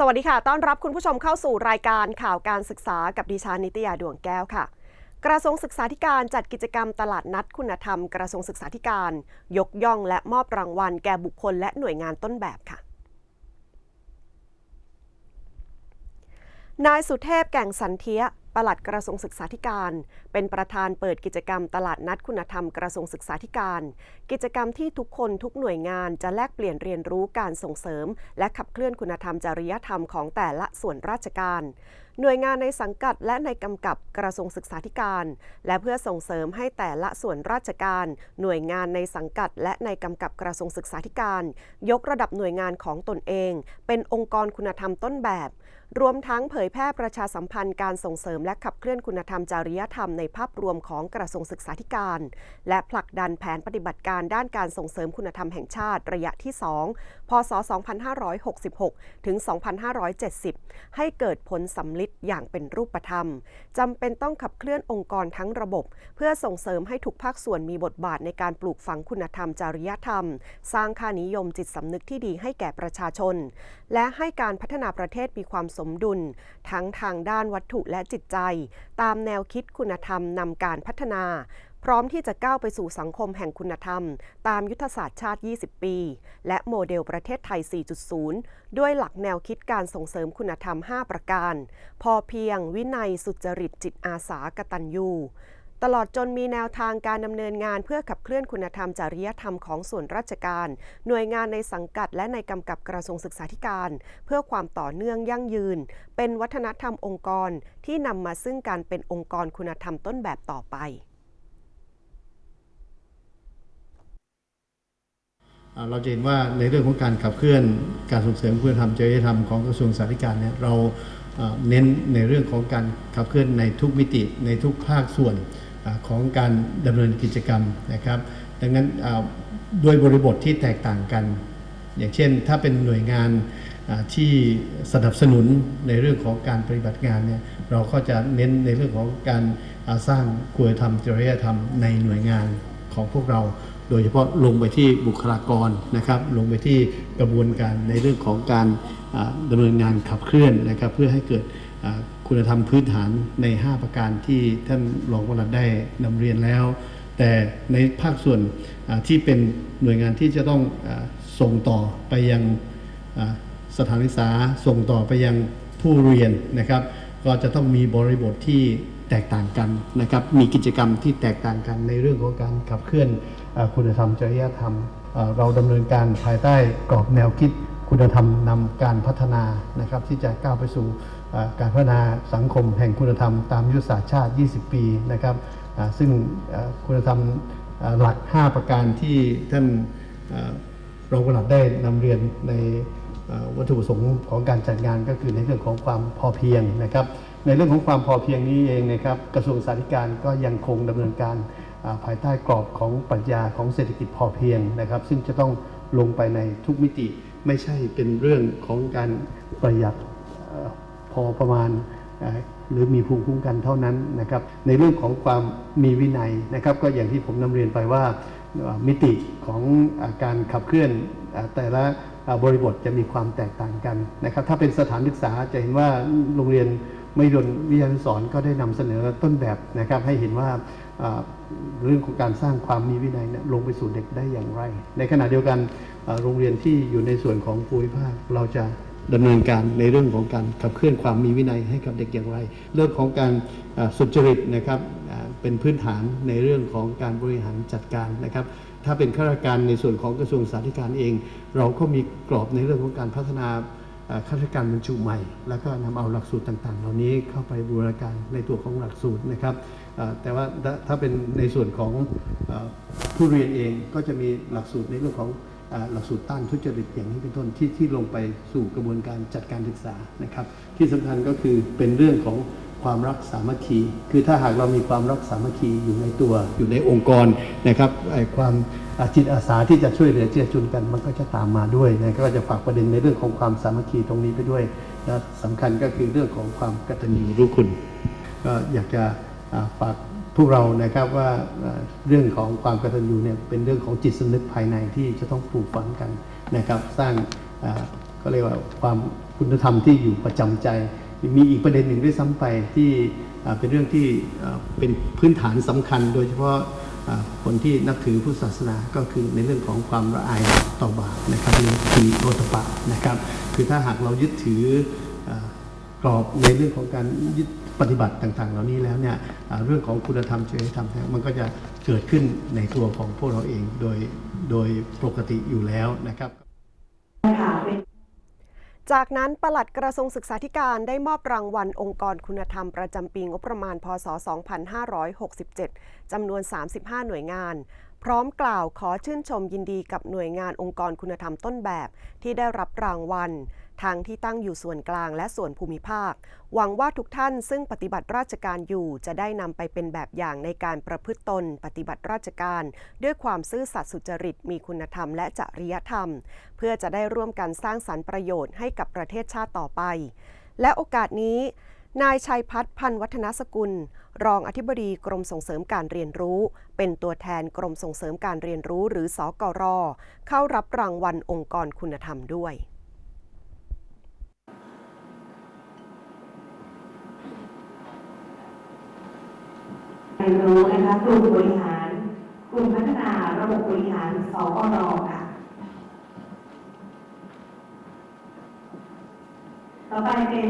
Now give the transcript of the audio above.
สวัสดีค่ะ ต้อนรับคุณผู้ชมเข้าสู่รายการข่าวการศึกษากับดิฉันนิตยาดวงแก้วค่ะ กระทรวงศึกษาธิการจัดกิจกรรมตลาดนัดคุณธรรม กระทรวงศึกษาธิการ ยกย่องและมอบรางวัลแก่บุคคลและหน่วยงานต้นแบบค่ะ นายสุเทพแก่งสันเทีย ปลัดกระทรวงศึกษาธิการ เป็นประธานเปิดกิจกรรมตลาดนัดคุณธรรมกระทรวงศึกษาธิการ กิจกรรมที่ทุกคนทุกหน่วยงานจะแลกเปลี่ยนเรียนรู้การส่งเสริม และขับเคลื่อนคุณธรรมจริยธรรมของแต่ละส่วนราชการ หน่วยงานในสังกัดและในกำกับกระทรวงศึกษาธิการ และเพื่อส่งเสริมให้แต่ละส่วนราชการ หน่วยงานในสังกัด และในกำกับกระทรวงศึกษาธิการ ยกระดับหน่วยงานของตนเอง เป็นองค์กรคุณธรรมต้นแบบ รวมทั้งเผยแพร่ประชาสัมพันธ์การส่งเสริมและขับเคลื่อนคุณธรรมจริยธรรมในภาพรวมของกระทรวงศึกษาธิการ และผลักดันแผนปฏิบัติการด้านการส่งเสริมคุณธรรมแห่งชาติระยะที่ 2 พศ 2566 ถึง 2570 ให้เกิดผลสำลิดอย่างเป็นรูปธรรมจำเป็นต้องขับเคลื่อนองค์กรทั้งระบบ เพื่อส่งเสริมให้ทุกภาคส่วนมีบทบาทในการปลูกฝังคุณธรรมจริยธรรม สร้างค่านิยมจิตสำนึกที่ดีให้แก่ประชาชน และให้การพัฒนาประเทศมีความสมดุล ทั้งทางด้านวัตถุและจิตใจ ตามแนวคิดคุณธรรมนำการพัฒนา พร้อมที่จะก้าวไปสู่สังคมแห่งคุณธรรม ตามยุทธศาสตร์ชาติ 20 ปี และโมเดลประเทศไทย 4.0 ด้วยหลักแนวคิดการส่งเสริมคุณธรรม 5 ประการ พอเพียงวินัยสุจริตจิตอาสากตัญญูตลอดจนมีแนวทางการดำเนินงานเพื่อขับเคลื่อนคุณธรรมจริยธรรมของส่วนราชการ หน่วยงานในสังกัดและในกำกับกระทรวงศึกษาธิการ เพื่อความต่อเนื่องยั่งยืน เป็นวัฒนธรรมองค์กรที่นำมาซึ่งการเป็นองค์กรคุณธรรมต้นแบบต่อไป อ่า เราจะเห็นว่าในเรื่องของการขับเคลื่อนการส่งเสริมคุณธรรมจริยธรรมของกระทรวงสาธารณสุขเนี่ยเราเน้นในเรื่องของการขับเคลื่อนในทุกมิติในทุกภาคส่วนของการดำเนินกิจกรรมนะครับ ดังนั้นด้วยบริบทที่แตกต่างกัน อย่างเช่น ถ้าเป็นหน่วยงานที่สนับสนุนในเรื่องของการปฏิบัติงานเนี่ยเราก็จะเน้นในเรื่องของการสร้างคุณธรรมจริยธรรมในหน่วยงานของพวกเรา โดยเฉพาะลงไปที่บุคลากรนะครับ ลงไปที่กระบวนการในเรื่องของการอ่าดำเนินงานขับเคลื่อนนะครับ เพื่อให้เกิดคุณธรรมพื้นฐานใน 5 ประการที่ท่านรองปลัดได้นำเรียนแล้ว แต่ในภาคส่วนที่เป็นหน่วยงานที่จะต้องอส่งต่อไปยังสถานศึกษาส่งต่อไปยังผู้เรียนนะครับ ก็จะต้องมีบริบทที่ แตกต่างกันนะครับ มีกิจกรรมที่แตกต่างกันในเรื่องของการขับเคลื่อนอคุณธรรมจริยธรรม เราดำเนินการภายใต้กรอบแนวคิดคุณธรรมนำการพัฒนานะครับ ที่จะก้าวไปสู่การพัฒนาสังคมแห่งคุณธรรมตามยุทธศาสตร์ชาติ 20 ปีนะครับซึ่งคุณธรรมหลัก 5 ประการที่ท่านเอ่อรองปลัดได้นำเรียนในวัตถุประสงค์ของการจัดงานก็คือในเรื่องของความพอเพียงนะครับ ในเรื่องของความพอเพียงนี้เองนะครับกระทรวงสาธารณสุขก็ยังคงดำเนินการภายใต้กรอบของปรัชญาของเศรษฐกิจพอเพียงนะครับ ซึ่งจะต้องลงไปในทุกมิติไม่ใช่เป็นเรื่องของการประหยัดพอประมาณหรือมีภูมิคุ้มกันเท่านั้นนะครับ ในเรื่องของความมีวินัยนะครับ ก็อย่างที่ผมนำเรียนไปว่ามิติของการขับเคลื่อนแต่ละบริบทจะมีความแตกต่างกันนะครับ ถ้าเป็นสถานศึกษาจะเห็นว่าโรงเรียน ไม่ดนวิทยานุสรณ์ก็ได้นำเสนอต้นแบบนะครับให้เห็นว่าเรื่องของการสร้างความมีวินัยลงไปสู่เด็กได้อย่างไร ในขณะเดียวกันโรงเรียนที่อยู่ในส่วนของภูมิภาคเราจะดำเนินการในเรื่องของการขับเคลื่อนความมีวินัยให้กับเด็กอย่างไร เรื่องของการสุจริตนะครับเป็นพื้นฐานในเรื่องของการบริหารจัดการนะครับ ถ้าเป็นข้าราชการในส่วนของกระทรวงสาธารณสุขเอง เราก็มีกรอบในเรื่องของการพัฒนา ข้าราชการบรรจุใหม่ แล้วก็นำเอาหลักสูตรต่างๆ เหล่านี้เข้าไปบูรณาการในตัวของหลักสูตรนะครับแต่ว่าถ้าเป็นในส่วนของอผู้เรียนเองก็จะมีหลักสูตรในเรื่องของอหลักสูตรต้านทุจริตอย่างนี้เป็นต้นที่ที่ลงไปสู่กระบวนการจัดการศึกษานะครับ ที่สำคัญก็คือเป็นเรื่องของ ความรักสามัคคี คือถ้าหากเรามีความรักสามัคคีอยู่ในตัวอยู่ในองค์กรนะครับไอ้ความอ่าจิตอาสาที่จะช่วยเหลือเจือจุนกันมันก็จะตามมาด้วยนะก็จะฝากประเด็นในเรื่องของความสามัคคีตรงนี้ไปด้วยนะสำคัญก็คือเรื่องของความกตัญญูรู้คุณ ก็อยากจะอ่าฝากพวกเรานะครับว่าอ่าเรื่องของความกตัญญูเนี่ยเป็นเรื่องของจิตสำนึกภายในที่จะต้องปลูกฝังกันนะครับ สร้างอ่าก็ก็เรียกว่าความคุณธรรมที่อยู่ประจำใจ มีอีกประเด็นหนึ่งด้วยซ้ำไปที่เป็นเรื่องที่เป็นพื้นฐานสำคัญ โดยเฉพาะคนที่นับถือพุทธศาสนาก็คือในเรื่องของความละอายต่อบาปนะครับหรือทีโอตปะนะครับ คือถ้าหากเรายึดถือกรอบในเรื่องของการยึดปฏิบัติต่างๆ เหล่านี้แล้วเนี่ยเรื่องของคุณธรรมจริยธรรมมันก็จะเกิดขึ้นในตัวของพวกเราเองโดยโดยปกติอยู่แล้วนะครับ จากนั้นปลัดกระทรวงศึกษาธิการได้มอบรางวัลองค์กรคุณธรรมประจำปีงบประมาณ พศ 2567 จำนวน 35 หน่วยงาน พร้อมกล่าวขอชื่นชมยินดีกับหน่วยงานองค์กรคุณธรรมต้นแบบที่ได้รับรางวัล ทั้งที่ตั้งอยู่ส่วนกลางและส่วนภูมิภาค หวังว่าทุกท่านซึ่งปฏิบัติราชการอยู่จะได้นำไปเป็นแบบอย่างในการประพฤติตน ปฏิบัติราชการ ด้วยความซื่อสัตย์สุจริตมีคุณธรรมและจริยธรรม เพื่อจะได้ร่วมกันสร้างสรรค์ประโยชน์ให้กับประเทศชาติต่อไป และโอกาสนี้นายชัยพัฒน์พันวัฒนสกุล รองอธิบดีกรมส่งเสริมการเรียนรู้ เป็นตัวแทนกรมส่งเสริมการเรียนรู้หรือสกรเข้ารับรางวัลองค์กรคุณธรรมด้วย รียนรู้นะคะกลุ่มบริหาร กลุ่มพัฒนาระบบบริหารสกรค่ะ ต่อไปเป็น